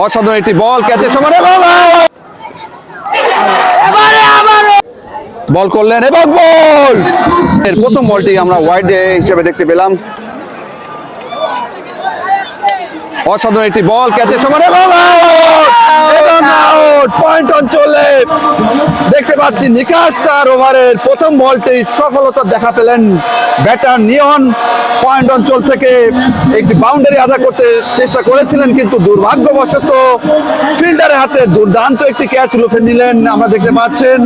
অসাধারণ একটি বল ক্যাচের সমানে বল বল করলেন এবং বল। এর প্রথম বলটি আমরা ওয়াইড হিসেবে দেখতে পেলাম। অসাধারণ একটি বল ক্যাচের সমানে বল এবং আউট পয়েন্ট অঞ্চলে দেখতে পাচ্ছি নিকাশ তার ওভারের প্রথম বলটি সফলতা দেখা পেলেন ব্যাটার নিয়ন। পয়েন্ট অঞ্চল থেকে একটি বাউন্ডারি আদা করতে চেষ্টা করেছিলেন কিন্তু দুর্ভাগ্যবশত ফিল্ডারের হাতে দুর্দান্ত একটি ক্যাচ লুফে নিলেন। আমরা দেখতে পাচ্ছেন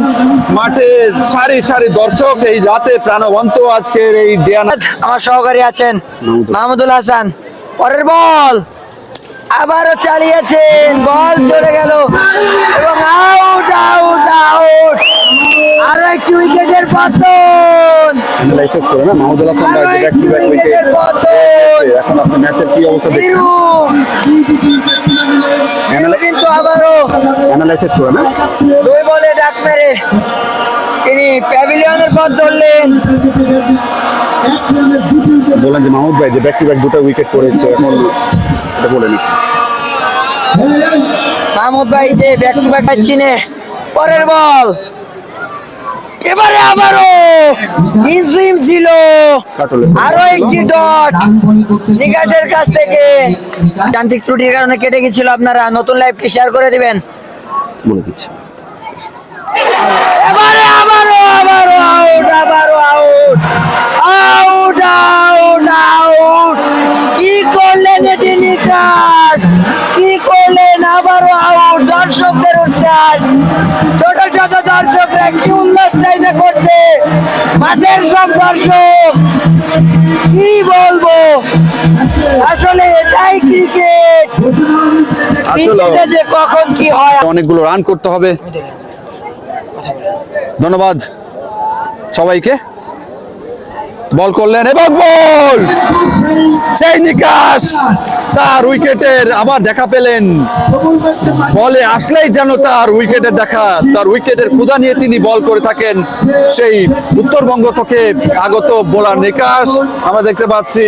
মাঠে সারি সারি দর্শক এই রাতে প্রাণবন্ত আজকের এই দেয়ানা আমার সহকারী আছেন। মাহমুদুল হাসান। পরের বল। আবারও চালিয়েছেন বল চলে গেল এবং আউট আউট আউট আরও একটি উইকেটের পতন। করে না মাহমুদুল হাসান ভাই আরও ব্যাক ব্যাক উইকেট এখন আপনার ম্যাচের কি অবস্থা দেখছেন? তিরু তিরু কিন্তু আবারও অ্যানালাইসিস করে না? দুই বলে ডাক মেরে তিনি প্যাভিলিয়নের পথ ধরলেন। বললেন যে মাহমুদ ভাই যে ব্যাক টু ব্যাক দুটো উইকেট করেছে এখন এটা বলে নিচ্ছি। মাহমুদ ভাই যে ব্যাক টু ব্যাক চিনে পরের বল। এবারে আবারও ইনসুইম ছিল। আরও একটি ডট নিকাশের কাছ থেকে। যান্ত্রিক ত্রুটির কারণে কেটে গেছিল আপনারা নতুন লাইভটি শেয়ার করে দিবেন। বলে দিচ্ছি। এবারে আবারও দর্শকদের উচ্ছ্বাস ছোট ছোট দর্শকরা কি উল্লাস চাইনা করছে? মাঠের সব দর্শক কি বলব? আসলে এটাই ক্রিকেট আসলে যে কখন কি হয় অনেকগুলো রান করতে হবে। ধন্যবাদ সবাইকে। বল করলেন এবং বল। সেই নিকাশ, তার উইকেটের আবার দেখা পেলেন। বলে আসলেই যেন তার উইকেটের দেখা, তার উইকেটের ক্ষুদা নিয়ে তিনি বল করে থাকেন। সেই উত্তরবঙ্গ থেকে আগত বোলার নিকাশ, আমরা দেখতে পাচ্ছি।